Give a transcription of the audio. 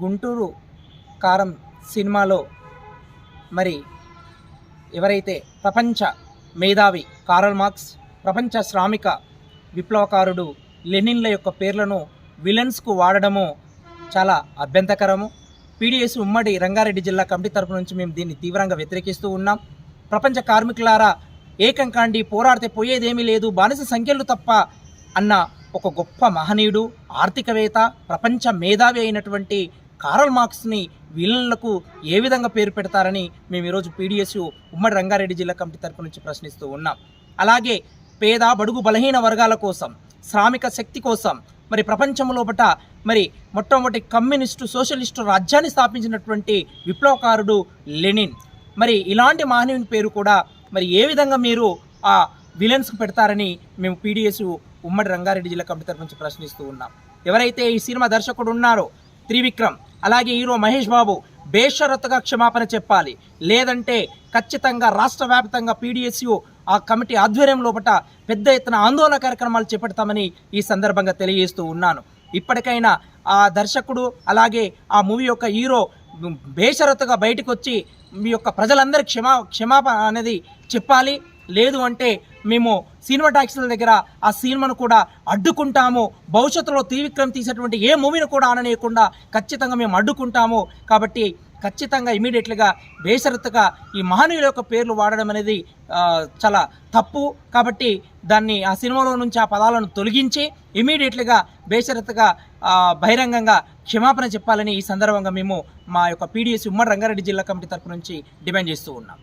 గుంటూరు కారం సినిమాలో మరి ఎవరైతే ప్రపంచ మేధావి కారల్ మార్క్స్ ప్రపంచ శ్రామిక విప్లవకారుడు లెనిన్ల యొక్క పేర్లను విలన్స్కు వాడడము చాలా అభ్యంతకరము పీడిఎస్ ఉమ్మడి రంగారెడ్డి జిల్లా కమిటీ తరపు నుంచి మేము దీన్ని తీవ్రంగా వ్యతిరేకిస్తూ ఉన్నాం. ప్రపంచ కార్మికులారా ఏకం కాండి పోరాడితే పోయేదేమీ లేదు. బానిస సంఖ్యలు తప్ప అన్న ఒక గొప్ప మహనీయుడు ఆర్థికవేత్త ప్రపంచ మేధావి అయినటువంటి కారల్ మార్క్స్ని విలన్లకు ఏ విధంగా పేరు పెడతారని మేము ఈరోజు పీడిఎస్ ఉమ్మడి రంగారెడ్డి జిల్లా కమిటీ తరపు నుంచి ప్రశ్నిస్తూ ఉన్నాం. అలాగే పేద బడుగు బలహీన వర్గాల కోసం శ్రామిక శక్తి కోసం మరి ప్రపంచంలోపట మరి మొట్టమొదటి కమ్యూనిస్టు సోషలిస్టు రాజ్యాన్ని స్థాపించినటువంటి విప్లవకారుడు లెనిన్. మరి ఇలాంటి మహనీయుని పేరు కూడా మరి ఏ విధంగా మీరు ఆ విలన్స్కు పెడతారని మేము పీడిఎస్ ఉమ్మడి రంగారెడ్డి జిల్లా కమిటీ తరపు నుంచి ప్రశ్నిస్తూ ఉన్నాం. ఎవరైతే ఈ సినిమా దర్శకుడు ఉన్నారో త్రివిక్రమ్ అలాగే హీరో మహేష్ బాబు బేషరత్తుగా క్షమాపణ చెప్పాలి. లేదంటే ఖచ్చితంగా రాష్ట్ర వ్యాప్తంగా పీడిఎస్యు ఆ కమిటీ ఆధ్వర్యం లోపల పెద్ద ఎత్తున ఆందోళన కార్యక్రమాలు చేపడతామని ఈ సందర్భంగా తెలియజేస్తూ ఉన్నాను. ఇప్పటికైనా ఆ దర్శకుడు అలాగే ఆ మూవీ యొక్క హీరో బేషరతుగా బయటకు వచ్చి మీ యొక్క ప్రజలందరి క్షమా క్షమాపణ అనేది చెప్పాలి. లేదు అంటే మేము సినిమా టాక్సీల దగ్గర ఆ సినిమాను కూడా అడ్డుకుంటాము. భవిష్యత్తులో త్రివిక్రమ్ తీసేటువంటి ఏ మూవీని కూడా ఆననీయకుండా ఖచ్చితంగా మేము అడ్డుకుంటాము. కాబట్టి ఖచ్చితంగా ఇమీడియట్గా బేషరతుగా ఈ మహనీయుల యొక్క పేర్లు వాడడం అనేది చాలా తప్పు. కాబట్టి దాన్ని ఆ సినిమాలో నుంచి ఆ పదాలను తొలగించి ఇమీడియట్గా బేషరతుగా బహిరంగంగా క్షమాపణ చెప్పాలని ఈ సందర్భంగా మేము మా యొక్క పీడిఎస్ ఉమ్మడి రంగారెడ్డి జిల్లా కమిటీ తరపు నుంచి డిమాండ్ చేస్తూ ఉన్నాం.